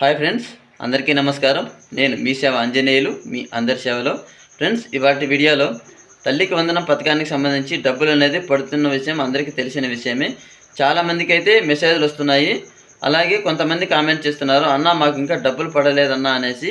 Hi friends అందరికీ నమస్కారం. నేను మీ సేవ ఆంజనేయులు మీ అందరి సేవలో. ఫ్రెండ్స్ ఇవాటి వీడియోలో తల్లికి వందనం పథకానికి సంబంధించి డబ్బులు అనేది పడుతున్న విషయం అందరికీ తెలిసిన విషయమే. చాలామందికి అయితే మెసేజ్లు వస్తున్నాయి. అలాగే కొంతమంది కామెంట్ చేస్తున్నారు అన్న మాకు ఇంకా డబ్బులు పడలేదన్నా అనేసి.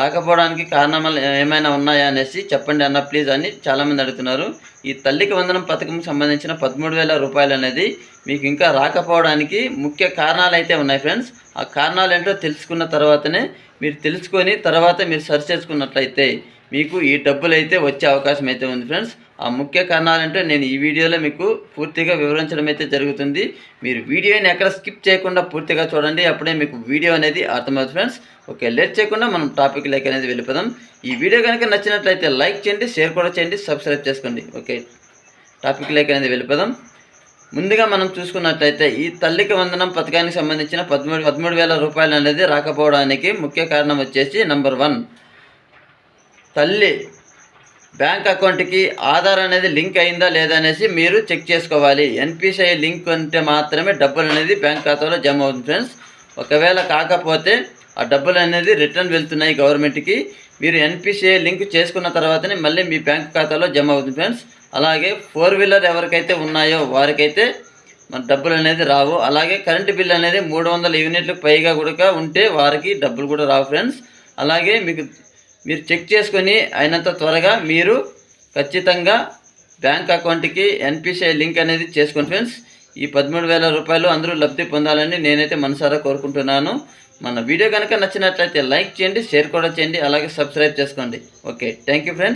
రాకపోవడానికి కారణాలు ఏమైనా ఉన్నాయా అనేసి చెప్పండి అన్న ప్లీజ్ అని చాలామంది అడుగుతున్నారు. ఈ తల్లికి వందనం పథకం సంబంధించిన పదమూడు వేల రూపాయలు అనేది మీకు ఇంకా రాకపోవడానికి ముఖ్య కారణాలు అయితే ఉన్నాయి ఫ్రెండ్స్. ఆ కారణాలు ఏంటో తెలుసుకున్న తర్వాతనే మీరు తెలుసుకొని తర్వాత మీరు సర్చ్ చేసుకున్నట్లయితే మీకు ఈ డబ్బులు అయితే వచ్చే అవకాశం అయితే ఉంది ఫ్రెండ్స్. ఆ ముఖ్య కారణాలంటే నేను ఈ వీడియోలో మీకు పూర్తిగా వివరించడం అయితే జరుగుతుంది. మీరు వీడియోని ఎక్కడ స్కిప్ చేయకుండా పూర్తిగా చూడండి. అప్పుడే మీకు వీడియో అనేది అర్థమవుతుంది ఫ్రెండ్స్. ఓకే లేట్ చేయకుండా మనం టాపిక్ లైక్ అనేది వెళ్ళిపోదాం. ఈ వీడియో కనుక నచ్చినట్లయితే లైక్ చేయండి షేర్ కూడా చేయండి సబ్స్క్రైబ్ చేసుకోండి. ఓకే టాపిక్ లైక్ అనేది వెళ్ళిపోదాం. ముందుగా మనం చూసుకున్నట్లయితే ఈ తల్లికి వందనం పథకానికి సంబంధించిన పదమూడు పదమూడు వేల రూపాయలు అనేది రాకపోవడానికి ముఖ్య కారణం వచ్చేసి నంబర్ వన్. తల్లి బ్యాంక్ అకౌంట్కి ఆధార్ అనేది లింక్ అయిందా లేదా అనేసి మీరు చెక్ చేసుకోవాలి. ఎన్పిసిఐ లింక్ ఉంటే మాత్రమే డబ్బులు అనేది బ్యాంక్ ఖాతాలో జమ అవుతుంది ఫ్రెండ్స్. ఒకవేళ కాకపోతే ఆ డబ్బులు అనేది రిటర్న్ వెళ్తున్నాయి గవర్నమెంట్కి. మీరు ఎన్పిసిఐ లింక్ చేసుకున్న తర్వాతనే మళ్ళీ మీ బ్యాంక్ ఖాతాలో జమ అవుతుంది ఫ్రెండ్స్. అలాగే ఫోర్ వీలర్ ఎవరికైతే ఉన్నాయో వారికైతే మన డబ్బులు అనేది రావు. అలాగే కరెంటు బిల్ అనేది మూడు వందల యూనిట్లకు పైగా కూడా ఉంటే వారికి డబ్బులు కూడా రావు ఫ్రెండ్స్. అలాగే మీకు మీరు చెక్ చేసుకొని అయినంత త్వరగా మీరు ఖచ్చితంగా బ్యాంక్ అకౌంట్కి ఎన్పిసిఐ లింక్ అనేది చేసుకోండి ఫ్రెండ్స్. ఈ పదమూడు వేల రూపాయలు అందరూ లబ్ధి పొందాలని నేనైతే మనసారా కోరుకుంటున్నాను. మన వీడియో కనుక నచ్చినట్లయితే లైక్ చేయండి షేర్ కూడా చేయండి అలాగే సబ్స్క్రైబ్ చేసుకోండి. Okay thank you friends.